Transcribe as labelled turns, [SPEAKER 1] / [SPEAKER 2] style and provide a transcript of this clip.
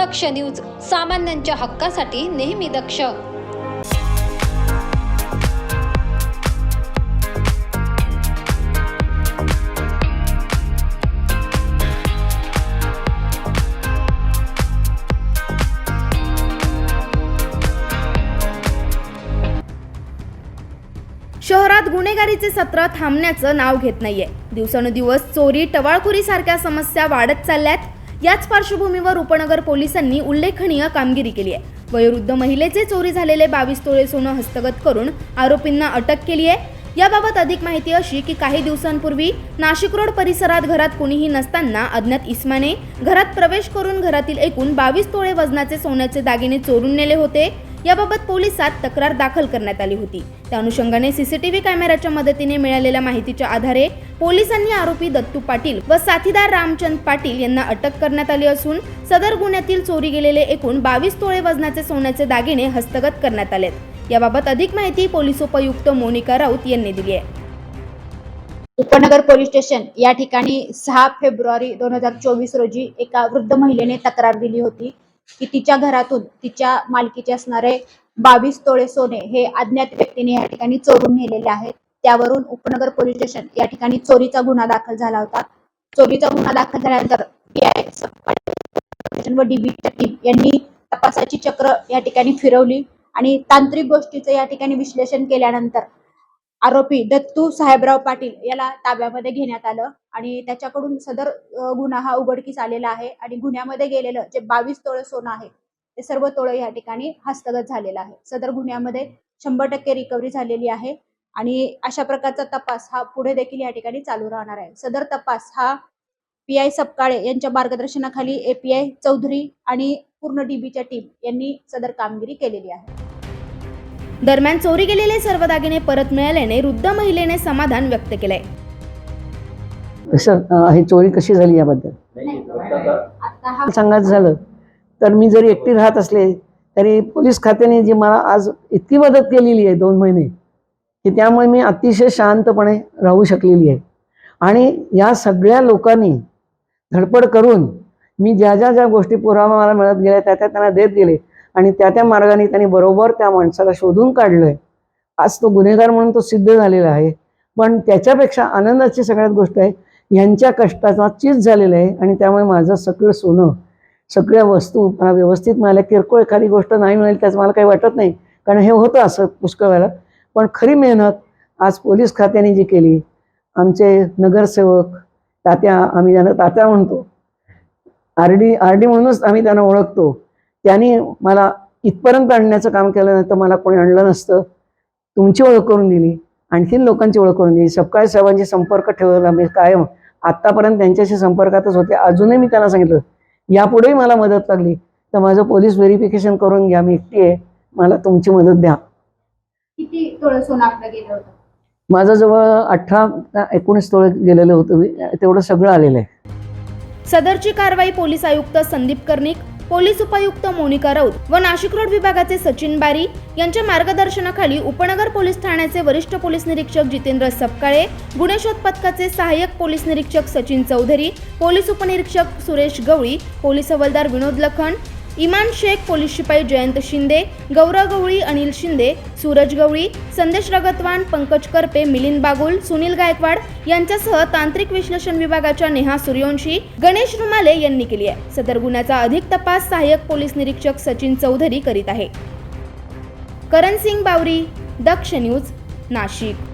[SPEAKER 1] दक्ष news सामान्यांच्या हक्कासाठी नेहमी दक्ष.
[SPEAKER 2] शहरात गुन्हेगारीचे सत्र थांबण्याचं नाव घेत नाहीये. दिवसानुदिवस चोरी टवाळखोरी सारख्या समस्या वाढत चालल्यात. याच पार्श्वभूमीवर उपनगर पोलिसांनी उल्लेखनीय कामगिरी केली आहे. वयोवृद्ध महिलेचे चोरी झालेले बावीस तोळे सोनं हस्तगत करून आरोपींना अटक केली आहे. याबाबत अधिक माहिती अशी की काही दिवसांपूर्वी नाशिक रोड परिसरात घरात कोणीही नसताना अज्ञात इस्माने घरात प्रवेश करून घरातील एकूण बावीस तोळे वजनाचे सोन्याचे दागिने चोरून नेले होते. याबाबत पोलिसात तक्रार दाखल करण्यात आली होती. त्या अनुषंगाने सीसीटीव्ही कॅमेऱ्याच्या मदतीने मिळालेल्या माहितीच्या आधारे पोलिसांनी आरोपी दत्तू पाटील व साथीदार रामचंद पाटील यांना अटक करण्यात आली असून सदर गुन्ह्यातील चोरी गेलेले एकूण बावीस तोळे वजनाचे सोन्याचे दागिने हस्तगत करण्यात आलेत. याबाबत अधिक माहिती पोलीस उपायुक्त मोनिका राऊत यांनी दिली आहे.
[SPEAKER 3] उपनगर पोलीस स्टेशन या ठिकाणी सहा फेब्रुवारी दोन हजार चोवीस रोजी एका वृद्ध महिलेने तक्रार दिली होती. की तिच्या घरातून तिच्या मालकीचे असणारे बावीस तोळे सोने हे अज्ञात व्यक्तीने या ठिकाणी चोरून नेलेले आहेत. त्यावरून उपनगर पोलीस स्टेशन या ठिकाणी चोरीचा गुन्हा दाखल झाला होता. चोरीचा गुन्हा दाखल झाल्यानंतर व डीबीच्या टीम यांनी तपासाची चक्र या ठिकाणी फिरवली आणि तांत्रिक गोष्टीचं या ठिकाणी विश्लेषण केल्यानंतर आरोपी दत्तू साहेबराव पाटील याला ताब्यामध्ये घेण्यात आलं आणि त्याच्याकडून सदर गुन्हा हा उघडकीस आलेला आहे आणि गुन्ह्यामध्ये गेलेलं जे बावीस तोळे सोनं आहे ते सर्व तोळे या ठिकाणी हस्तगत झालेलं आहे. सदर गुन्ह्यामध्ये शंभर टक्के रिकव्हरी झालेली आहे आणि अशा प्रकारचा तपास हा पुढे देखील या ठिकाणी चालू राहणार आहे. सदर तपास हा पी आय सपकाळे यांच्या मार्गदर्शनाखाली एपीआय चौधरी आणि पूर्ण डीबीच्या टीम यांनी सदर कामगिरी केलेली आहे.
[SPEAKER 2] दरम्यान चोरी गेलेले सर्व दागिने परत मिळाल्याने वृद्ध महिलेने समाधान व्यक्त केलंय.
[SPEAKER 4] कसं अं, ही चोरी कशी झाली याबद्दल? सांगायचं झालं तर मी जरी एकटी राहत असले तरी पोलीस खात्याने जी मला आज इतकी मदत केलेली आहे दोन महिने की त्यामुळे मी अतिशय शांतपणे राहू शकलेली आहे. आणि या सगळ्या लोकांनी धडपड करून मी ज्या ज्या ज्या गोष्टी पुरावा मला मिळत गेल्या त्या त्या त्यांना देत गेले आणि त्या त्या मार्गाने त्यांनी बरोबर त्या माणसाला शोधून काढलंय. आज तो गुन्हेगार म्हणून तो सिद्ध झालेला आहे. पण त्याच्यापेक्षा आनंदाची सगळ्यात गोष्ट आहे यांच्या कष्टाचा चीज झालेलं आहे आणि त्यामुळे माझं सगळं सोनं सगळ्या वस्तू मला व्यवस्थित मिळाल्या. किरकोळ एखादी गोष्ट नाही मिळेल त्याचं मला काही वाटत नाही कारण हे होतं असं पुष्कळ वेळेला पण खरी मेहनत आज पोलीस खात्याने जी केली आमचे नगरसेवक तात्या आम्ही त्यांना तात्या म्हणतो. आर डी आर डी म्हणूनच आम्ही त्यांना ओळखतो. त्यांनी मला इथपर्यंत आणण्याचं काम केलं नाही तर मला कोणी आणलं नसतं. तुमची ओळख करून दिली. आणखीन लोकांची ओळख करून दिली. सपकाळ साहेबांशी संपर्क ठेवला. मी कायम आत्तापर्यंत त्यांच्याशी संपर्कातच होते. अजूनही मी त्यांना सांगितलं. यापुढेही मला मदत लागली. तर माझं पोलीस व्हेरिफिकेशन करून घ्या. मी एकटी आहे. मला तुमची मदत द्या. माझं जवळ अठरा एकोणीस तोळे गेलेलं होतं. तेवढं सगळं आलेलं आहे.
[SPEAKER 2] सदरची कारवाई पोलीस आयुक्त संदीप कर्णिक पोलीस उपायुक्त मोनिका राऊत व नाशिक रोड विभागाचे सचिन बारी यांच्या मार्गदर्शनाखाली उपनगर पोलीस ठाण्याचे वरिष्ठ पोलीस निरीक्षक जितेंद्र सपकाळे गुन्हे शोध पथकाचे सहाय्यक पोलीस निरीक्षक सचिन चौधरी पोलीस उपनिरीक्षक सुरेश गवळी पोलीस हवालदार विनोद लखन इमान शेख पोलीस शिपाई जयंत शिंदे गौरव गवळी अनिल शिंदे सूरज गवळी संदेश रगतवान पंकज करपे मिलिंद बागुल सुनील गायकवाड यांच्यासह तांत्रिक विश्लेषण विभागाच्या नेहा सूर्यवंशी गणेश रुमाले यांनी केली आहे. सदर गुन्ह्याचा अधिक तपास सहाय्यक पोलीस निरीक्षक सचिन चौधरी करीत आहे. करण सिंग बावरी दक्ष न्यूज नाशिक.